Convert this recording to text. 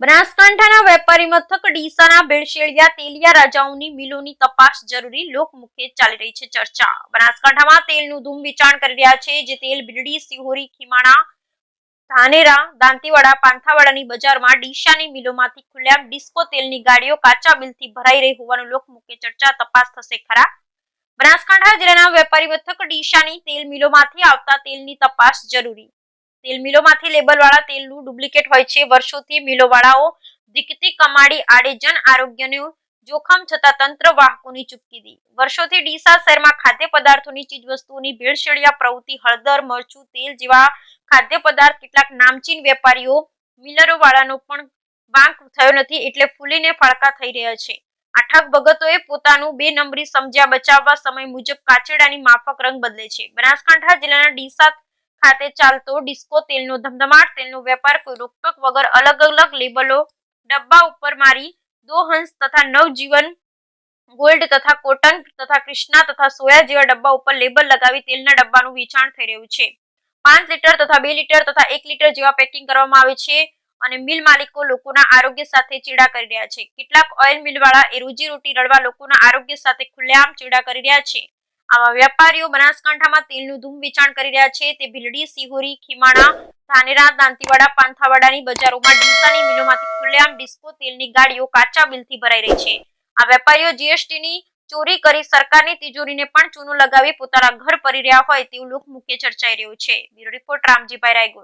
બનાસકાંઠાના વેપારી મથક ડીસાના ભેળશેળિયા તેલિયા રાજાઓની મિલોની તપાસ જરૂરી લોકમુખે ચાલી રહી છે ચર્ચા. બનાસકાંઠામાં તેલનું ધૂમ વેચાણ કરી રહ્યા છે, જે તેલ બીરડી, સિહોરી, ખીમાણા, ધાનેરા, દાંતીવાડા, પાંથાવાડાની બજારમાં ડીસાની મિલોમાંથી ખુલ્લેઆમ ડિસ્કો તેલની ગાડીઓ કાચા બિલથી ભરાઈ રહી હોવાનું લોકમુખે ચર્ચા. તપાસ થશે ખરા? બનાસકાંઠા જિલ્લાના વેપારી મથક ડીસાની તેલ મિલોમાંથી આવતા તેલની તપાસ જરૂરી. તેલ મિલોમાંથી લેબલવાળા તેલનું ડુપ્લિકેટ હોય છે. વર્ષોથી મિલોવાળાઓ દીકતી કમાડી આડે જન આરોગ્યનું જોખમ છતાં તંત્ર વાહકોની ચૂપકીદી વર્ષોથી ડીસા શહેરમાં ખાદ્ય પદાર્થોની ચીજવસ્તુઓની ભેળસેળિયા પ્રવૃત્તિ, હળદર, મરચું, તેલ જેવા ખાદ્ય પદાર્થ કેટલાક નામચીન વેપારીઓ મિલરોવાળાનો પણ વાંક થયો નથી એટલે ફૂલીને ફાળકા થઈ રહ્યા છે. આઠક ભગતોએ પોતાનું બે નંબરી સમજ્યા બચાવવા સમય મુજબ કાચેડાની માફક રંગ બદલે છે. બનાસકાંઠા જિલ્લાના ડીસા ખાતે ચાલતો ડિસ્કો તેલનો ધમધમાટ, તેલનો વેપાર કોઈ રોકટોક વગર અલગ અલગ લેબલો ડબ્બા ઉપર મારી દો હંસ તથા નવજીવન ગોલ્ડ તથા કોટન તથા કૃષ્ણા તથા સોયા જેવા ડબ્બા ઉપર લેબલ લગાવી તેલના ડબ્બાનું વેચાણ થઈ રહ્યું છે. પાંચ લીટર તથા બે લીટર તથા એક લીટર જેવા પેકિંગ કરવામાં આવે છે અને મિલ માલિકો લોકોના આરોગ્ય સાથે ચીડા કરી રહ્યા છે. કેટલાક ઓઇલ મિલ વાળા એ રોજી રોટી રળવા લોકોના આરોગ્ય સાથે ખુલ્લેઆમ ચીડા કરી રહ્યા છે. આવા વેપારીઓ બનાસકાંઠામાં તેલનું ધૂમ વેચાણ કરી રહ્યા છે. તે ભીલડી, સિહોરી, ખીમાણા, ધાનેરા, દાંતીવાડા, પાંથાવાડાની બજારોમાં ડીસાની મિલોમાંથી ખુલ્લેઆમ ડિસ્કો તેલની ગાડીઓ કાચા બિલથી ભરાઈ રહી છે. આ વેપારીઓ જીએસટીની ચોરી કરી સરકારની તિજોરીને પણ ચૂનો લગાવી પોતાના ઘર પરી રહ્યા હોય તેવું લોકમુખે ચર્ચાઈ રહ્યું છે. Bureau report, Ramjibhai Raigor